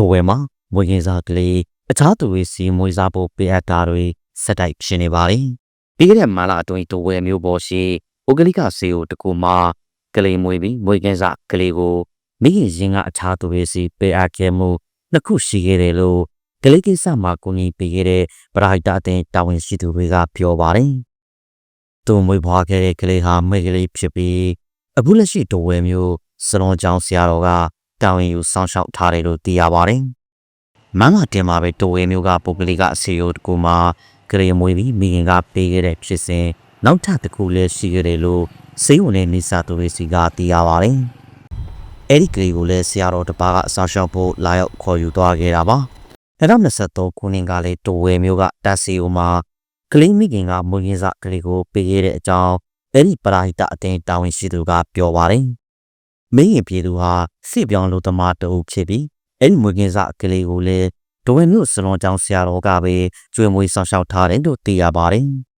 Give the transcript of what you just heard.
တိုဝဲမှာမွေးကင်းစားကလေးအခြားသူတွေစီမွေးစားဖို့ပေးအပ်တာတွေစက်တိုက်ဖြစ်နေပါတယ်။ပြီးခဲ့တဲ့မာလာအတွင်းတိုဝဲမျိုးပေါ်ရှိဩဂလိကဆေးကိုတကူမှာကလေးမွေးပြီးမွေးကင်းစားကလေးကိုမိခင်ရင်ကအခြားသူတွေစီပေးအပ်ခဲ့မှုနှစ်ခုရှိခဲ့တယ်လို့ကလေးကိစ္စမှာကိုကြီးပေးခဲ့တဲ့ပရိုက်တာအတင်းတာဝန်ရှိသူတွေကပြောပါတယ်။သူမွေးဖွားခဲ့တဲ့ကလေးဟာမိကလေးဖြစ်ပြီးအခုလက်ရှိတိုဝဲမျိုးစလွန်ကျောင်းဆရာတော်က တာဝန်ယူစောင့်ရှောက်ထားတယ်လို့သိရပါတယ်။မမတင်မှာပဲတိုဝဲမျိုးကပုဂ္ဂလိကအစီအယိုတကူမှာကလေးမွေးပြီးမိခင်ကပေးခဲ့တဲ့ဖြစ်စဉ်နောက်ထပ်တစ်ခုလည်းရှိခဲ့တယ်လို့စိတ်ဝင်တဲ့နေစာသူတွေစီကသိရပါတယ်။အဲ့ဒီကလေးကိုလည်းဆရာတော်တစ်ပါးကအဆောင်ရှောက်ဖို့လာရောက်ခေါ်ယူသွားခဲ့တာပါ။2023ခုနှစ်ကလည်းတိုဝဲမျိုးကတက်စီအိုမှာကလေးမိခင်ကမွေးကင်းစကလေးကိုပေးခဲ့တဲ့အကြောင်းအဲ့ဒီပရာဟိတအတင်းတာဝန်ရှိသူကပြောပါတယ်။ မင်းရင်ပြည်သူဟာစစ်ပြောင်းလို့သမားတအုပ်ဖြစ်ပြီးအဲ့ဒီမွေးကင်းစကလေးကိုလည်းဒိုဝင်မြို့စလွန်ကျောင်းဆရာတော်ကပဲကျွေးမွေးဆောင်ရှောက်ထားတယ်လို့သိရပါတယ်။